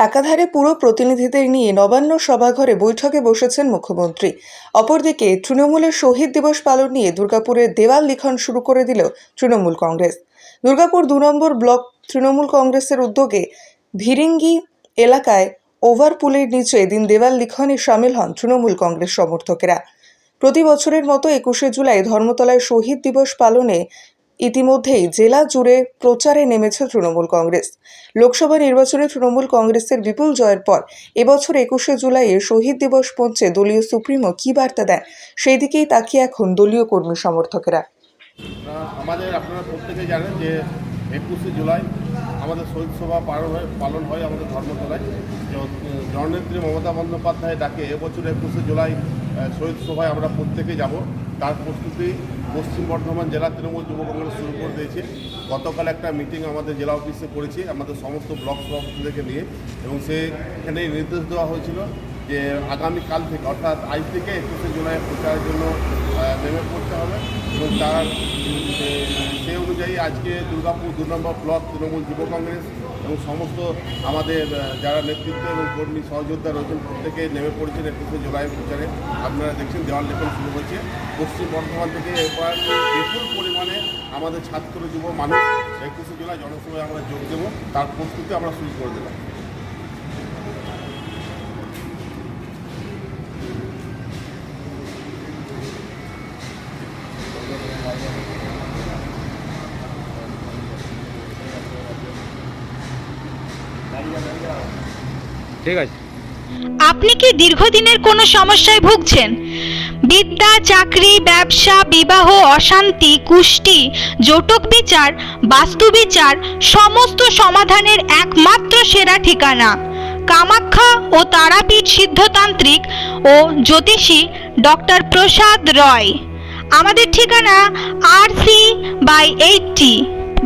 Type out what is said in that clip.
একাধারে পুরো প্রতিনিধিদের নিয়ে নবান্ন সভাঘরে বৈঠকে বসেছেন মুখ্যমন্ত্রী। অপরদিকে তৃণমূলের শহীদ দিবস পালন নিয়ে দুর্গাপুরের দেওয়াল লিখন শুরু করে দিল তৃণমূল কংগ্রেস। দুর্গাপুর দু নম্বর ব্লক তৃণমূল কংগ্রেসের উদ্যোগে ভিরিঙ্গি এলাকায় ওভারপুলের নিচে এদিন দেওয়াল লিখনে সামিল হন তৃণমূল কংগ্রেস সমর্থকেরা। প্রতি বছরের মতো একুশে জুলাই ধর্মতলায় শহীদ দিবস পালনে ইতিমধ্যেই জেলা জুড়ে প্রচারে নেমেছে তৃণমূল কংগ্রেস। লোকসভা নির্বাচনে তৃণমূল কংগ্রেসের বিপুল জয়ের পর এবছর একুশে জুলাইয়ে শহীদ দিবস পৌঁছে দলীয় সুপ্রিমো কী বার্তা দেন, সেই দিকেই তাকিয়ে এখন দলীয় কর্মী সমর্থকেরা। আমাদের আপনারা প্রত্যেকে জানেন যে একুশে জুলাই আমাদের শহীদ সভা পালন হয় পালন হয় আমাদের ধর্মতলায়। জননেত্রী মমতা বন্দ্যোপাধ্যায় ডাকে, এবছর একুশে জুলাই শহীদ সভায় আমরা প্রত্যেকে যাব। তার প্রস্তুতি পশ্চিম বর্ধমান জেলা তৃণমূল যুব কংগ্রেস শুরু করে দিয়েছে। গতকাল একটা মিটিং আমাদের জেলা অফিসে করেছি, আমাদের সমস্ত ব্লক সভাপতিদেরকে নিয়ে এবং সেখানে নির্দেশ দেওয়া হয়েছিল যে আগামীকাল থেকে, অর্থাৎ আজ থেকে একুশে জুলাই প্রচারের জন্য নেমে পড়তে হবে এবং তার সেই অনুযায়ী আজকে দুর্গাপুর দু নম্বর ব্লক তৃণমূল যুব কংগ্রেস এবং সমস্ত আমাদের যারা নেতৃত্ব এবং কর্মী সহযোদ্ধা রয়েছেন প্রত্যেকে নেমে পড়েছেন একুশে জুলাই প্রচারে। আপনারা দেখছেন দেওয়াল লেখন শুরু হয়েছে। পশ্চিম বর্ধমান থেকে এবার বিপুল পরিমাণে আমাদের ছাত্র, যুব মানুষ একুশে জুলাই জনসভায় আমরা যোগ দেবো। তার প্রস্তুতি আমরা শুরু করে দিলাম। ঠিক আছে। আপনি কি দীর্ঘদিনের কোনো সমস্যায় ভুগছেন? বিদ্যা, চাকরি, ব্যবসা, বিবাহ, অশান্তি, কুষ্টি জটক বিচার, বাস্তু বিচার, সমস্ত সমাধানের একমাত্র সেরা ঠিকানা। কামাখ্যা ও তারাপীঠ সিদ্ধতান্ত্রিক ও জ্যোতিষী ডক্টর প্রসাদ রয়। আমাদের ঠিকানা R C by eighty.